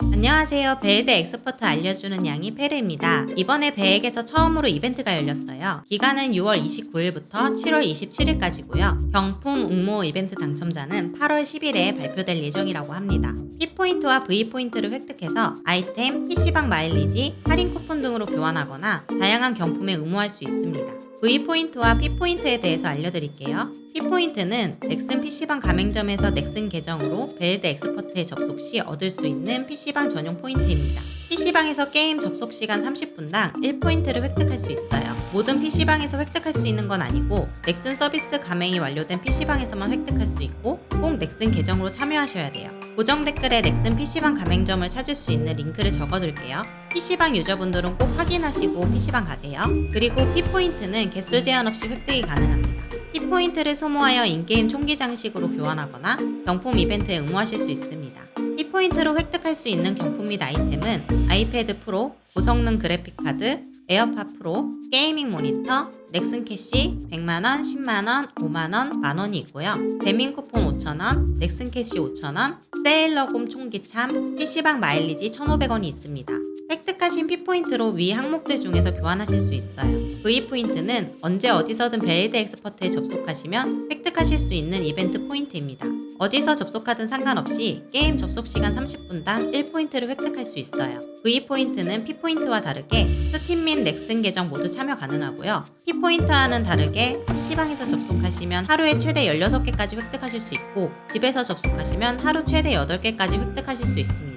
안녕하세요. 베일드 엑스퍼트 알려주는 양이 페르입니다. 이번에 베액에서 처음으로 이벤트가 열렸어요. 기간은 6월 29일부터 7월 27일까지고요. 경품 응모 이벤트 당첨자는 8월 10일에 발표될 예정이라고 합니다. P포인트와 V포인트를 획득해서 아이템, PC방 마일리지, 할인 쿠폰 등으로 교환하거나 다양한 경품에 응모할 수 있습니다. V포인트와 P포인트에 대해서 알려드릴게요. P포인트는 넥슨 PC방 가맹점에서 넥슨 계정으로 베일드 엑스퍼트에 접속 시 얻을 수 있는 PC방 전용 포인트입니다. PC방에서 게임 접속 시간 30분당 1포인트를 획득할 수 있어요. 모든 PC방에서 획득할 수 있는 건 아니고 넥슨 서비스 가맹이 완료된 PC방에서만 획득할 수 있고 꼭 넥슨 계정으로 참여하셔야 돼요. 고정 댓글에 넥슨 PC방 가맹점을 찾을 수 있는 링크를 적어둘게요. PC방 유저분들은 꼭 확인하시고 PC방 가세요. 그리고 P포인트는 개수 제한 없이 획득이 가능합니다. P포인트를 소모하여 인게임 총기 장식으로 교환하거나 경품 이벤트에 응모하실 수 있습니다. P포인트로 획득할 수 있는 경품 및 아이템은 아이패드 프로, 고성능 그래픽 카드, 에어팟 프로, 게이밍 모니터, 넥슨 캐시 100만원, 10만원, 5만원, 만원이 있고요. 배민 쿠폰 5,000원, 넥슨 캐시 5,000원, 세일러곰 총기참, PC방 마일리지 1,500원이 있습니다. 획득하신 P포인트로 위 항목들 중에서 교환하실 수 있어요. V포인트는 언제 어디서든 베일드 엑스퍼트에 접속하시면 획득하실 수 있는 이벤트 포인트입니다. 어디서 접속하든 상관없이 게임 접속 시간 30분당 1포인트를 획득할 수 있어요. V포인트는 P포인트와 다르게 스팀 및 넥슨 계정 모두 참여 가능하고요. P포인트와는 다르게 PC방에서 접속하시면 하루에 최대 16개까지 획득하실 수 있고 집에서 접속하시면 하루 최대 8개까지 획득하실 수 있습니다.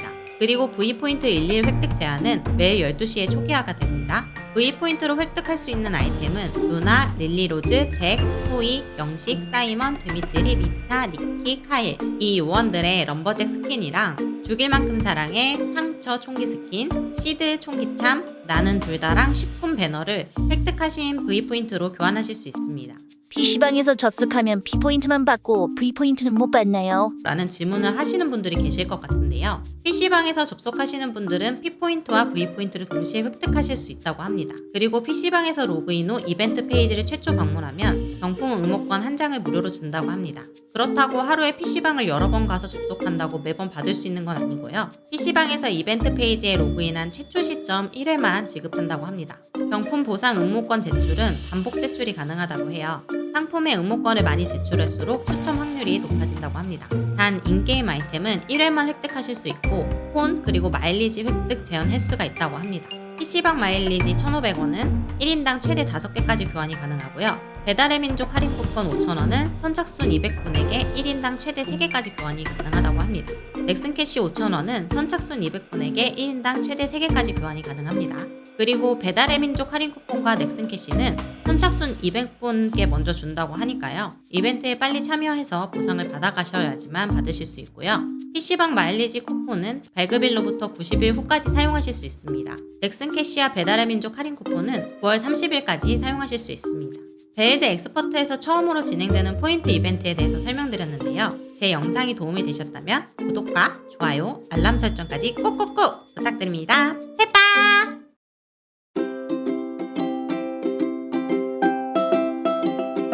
그리고 V포인트 11 획득 제한은 매일 12시에 초기화가 됩니다. V포인트로 획득할 수 있는 아이템은 루나, 릴리로즈, 잭, 소이, 영식, 사이먼, 드미트리, 리타, 니키, 카일 이 요원들의 럼버잭 스킨이랑 죽일 만큼 사랑의 상처 총기 스킨, 시드 총기참, 나는 둘다랑 식품 배너를 획득하신 V포인트로 교환하실 수 있습니다. PC방에서 접속하면 P포인트만 받고 V포인트는 못 받나요? 라는 질문을 하시는 분들이 계실 것 같은데요. PC방에서 접속하시는 분들은 P포인트와 V포인트를 동시에 획득하실 수 있다고 합니다. 그리고 PC방에서 로그인 후 이벤트 페이지를 최초 방문하면 경품 응모권 한 장을 무료로 준다고 합니다. 그렇다고 하루에 PC방을 여러 번 가서 접속한다고 매번 받을 수 있는 건 아니고요. PC방에서 이벤트 페이지에 로그인한 최초 시점 1회만 지급한다고 합니다. 경품 보상 응모권 제출은 반복 제출이 가능하다고 해요. 상품의 응모권을 많이 제출할수록 추첨 확률이 높아진다고 합니다. 단 인게임 아이템은 1회만 획득하실 수 있고 폰 그리고 마일리지 획득 제한 횟수가 있다고 합니다. PC방 마일리지 1,500원은 1인당 최대 5개까지 교환이 가능하고요. 배달의 민족 할인 쿠폰 5,000원은 선착순 200분에게 1인당 최대 3개까지 교환이 가능하다고 합니다. 넥슨 캐시 5,000원은 선착순 200분에게 1인당 최대 3개까지 교환이 가능합니다. 그리고 배달의 민족 할인 쿠폰과 넥슨 캐시는 선착순 200분께 먼저 준다고 하니까요. 이벤트에 빨리 참여해서 보상을 받아가셔야지만 받으실 수 있고요. PC방 마일리지 쿠폰은 발급일로부터 90일 후까지 사용하실 수 있습니다. 넥슨 캐시와 배달의 민족 할인 쿠폰은 9월 30일까지 사용하실 수 있습니다. 베일드 엑스퍼트에서 처음으로 진행되는 포인트 이벤트에 대해서 설명드렸는데요. 제 영상이 도움이 되셨다면 구독과 좋아요, 알람 설정까지 꾹꾹꾹 부탁드립니다.